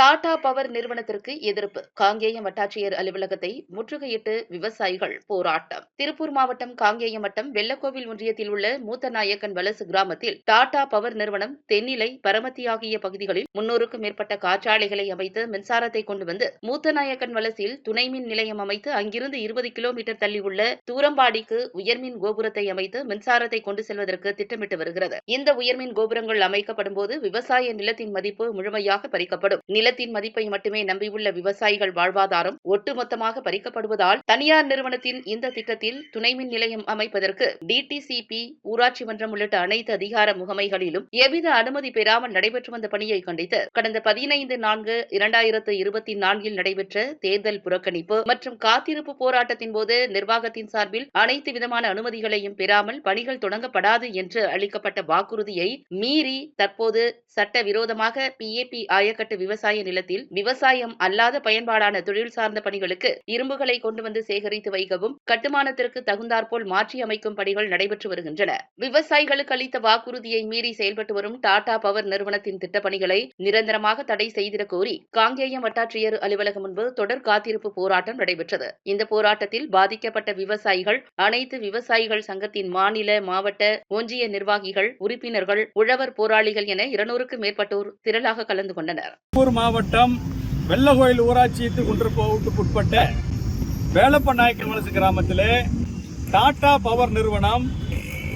Tata power நிறுவனத்திற்கு எதிர்ப்பு. காங்கேயம் வட்டாட்சியர் அலுவலகத்தை முற்றுகையிட்டு விவசாயிகள் போராட்டம். திருப்பூர் மாவட்டம் காங்கேயம் வட்டம் வெள்ளக்கோவில் ஒன்றியத்தில் உள்ள மூத்தநாயக்கன் வலசு கிராமத்தில் டாடா பவர் நிறுவனம் தென்னிலை பரமத்தி ஆகிய பகுதிகளில் முன்னூறுக்கும் மேற்பட்ட காற்றாலைகளை அமைத்து மின்சாரத்தை கொண்டு வந்து மூத்தநாயக்கன் வலசில் துணை மின் நிலையம் அமைத்து அங்கிருந்து இருபது கிலோமீட்டர் தள்ளி உள்ள தூரம்பாடிக்கு உயர்மின் கோபுரத்தை அமைத்து மின்சாரத்தை கொண்டு செல்வதற்கு திட்டமிட்டு வருகிறது. இந்த உயர்மின் கோபுரங்கள் அமைக்கப்படும் போது விவசாய நிலத்தின் மதிப்பு முழுமையாக பறிக்கப்படும். நில நிலத்தின் மதிப்பை மட்டுமே நம்பியுள்ள விவசாயிகள் வாழ்வாதாரம் ஒட்டுமொத்தமாக பறிக்கப்படுவதால் தனியார் நிறுவனத்தின் இந்த திட்டத்தில் துணை மின் நிலையம் அமைப்பதற்கு டிடிசிபி ஊராட்சி மன்றம் உள்ளிட்ட அனைத்து அதிகார முகமைகளிலும் எவ்வித அனுமதி பெறாமல் நடைபெற்று வந்த பணியை கண்டித்து கடந்த பதினைந்து நான்கு இரண்டாயிரத்து இருபத்தி நான்கில் நடைபெற்ற தேர்தல் புறக்கணிப்பு மற்றும் காத்திருப்பு போராட்டத்தின் போது நிர்வாகத்தின் சார்பில் அனைத்து விதமான அனுமதிகளையும் பெறாமல் பணிகள் தொடங்கப்படாது என்று அளிக்கப்பட்ட வாக்குறுதியை மீறி தற்போது சட்டவிரோதமாக பிஏபி ஆயக்கட்டு விவசாய நிலத்தில் விவசாயம் அல்லாத பயன்பாடான தொழில் சார்ந்த பணிகளுக்கு இரும்புகளை கொண்டு வந்து சேகரித்து வைக்கவும் கட்டுமானத்திற்கு தகுந்தாற்போல் மாற்றி அமைக்கும் பணிகள் நடைபெற்று வருகின்றன. விவசாயிகளுக்கு அளித்த வாக்குறுதியை மீறி செயல்பட்டு வரும் டாடா பவர் நிறுவனத்தின் திட்டப்பணிகளை நிரந்தரமாக தடை செய்திடக் கோரி காங்கேயம் வட்டாட்சியர் அலுவலகம் முன்பு தொடர் காத்திருப்பு போராட்டம் நடைபெற்றது. இந்த போராட்டத்தில் பாதிக்கப்பட்ட விவசாயிகள் அனைத்து விவசாயிகள் சங்கத்தின் மாநில மாவட்ட ஒன்றிய நிர்வாகிகள் உறுப்பினர்கள் உழவர் போராளிகள் என இருநூறுக்கும் மேற்பட்டோர் திரளாக கலந்து கொண்டனர். மாவட்டம் வெள்ளகோயில் ஊராட்சிக்கு உட்பட்ட வேலப்ப நாயக்கன் வலசு டாடா பவர் நிறுவனம்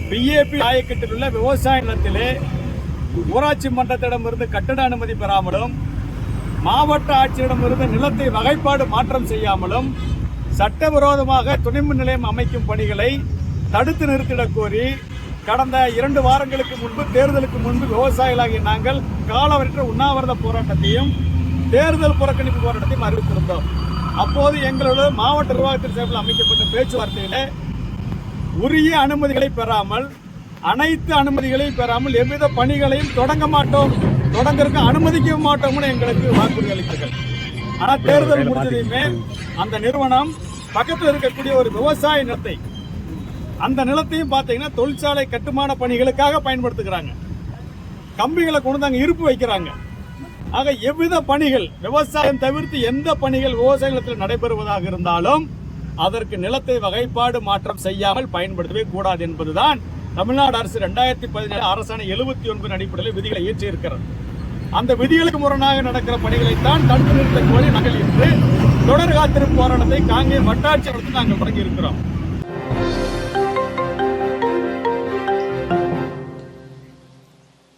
பிஏபி ஆயக்கட்டில் உள்ள விவசாய நிலத்திலே ஊராட்சி மன்றத்திடமிருந்து கட்டட அனுமதி பெறாமலும் மாவட்ட ஆட்சியரிடமிருந்து நிலத்தை வகைப்பாடு மாற்றம் செய்யாமலும் சட்டவிரோதமாக துணிமின் நிலையம் அமைக்கும் பணிகளை தடுத்து நிறுத்திடக் கோரி கடந்த இரண்டு வாரங்களுக்கு முன்பு தேர்தலுக்கு முன்பு விவசாயிகளாகிய நாங்கள் காலவற்ற உண்ணாவிரத போராட்டத்தையும் தேர்தல் புறக்கணிப்பு போராட்டத்தையும் அறிவித்திருந்தோம். அப்போது எங்களோட மாவட்ட நிர்வாகத்தின் சார்பில் அமைக்கப்பட்ட பேச்சுவார்த்தையில உரிய அனுமதிகளை பெறாமல் அனைத்து அனுமதிகளையும் பெறாமல் எவ்வித பணிகளையும் தொடங்க மாட்டோம் தொடங்கறதுக்கு அனுமதிக்க மாட்டோம்னு எங்களுக்கு வாக்குறுதி அளித்தார்கள். ஆனால் தேர்தல் முடிஞ்சதையுமே அந்த நிறுவனம் பக்கத்தில் இருக்கக்கூடிய ஒரு விவசாய நிலத்தை அந்த நிலத்தையும் பார்த்தீங்கன்னா தொழிற்சாலை கட்டுமான பணிகளுக்காக பயன்படுத்துகிறாங்க. கம்பிகளை கொண்டு வந்து இருப்பு வைக்கிறாங்க. ஆக எவ்வித பணிகள் விவசாயம் தவிர்த்து எந்த பணிகள் விவசாய நிலத்தில் நடைபெறுவதாக இருந்தாலும் அதற்கு நிலத்தை வகைப்பாடு மாற்றம் செய்யாமல் பயன்படுத்தவே கூடாது என்பதுதான் தமிழ்நாடு அரசு ரெண்டாயிரத்தி பதினேழு அரசாணை எழுபத்தி ஒன்பது அடிப்படையில் விதிகளை இயற்றியிருக்கிறது. அந்த விதிகளுக்கு முரணாக நடக்கிற பணிகளைத்தான் தடுத்து நிறுத்த கோரி நாங்கள் இன்று தொடர் காத்திருப்பு போராட்டத்தை காங்கே வட்டாட்சியரத்தில் நாங்கள் தொடங்கி இருக்கிறோம்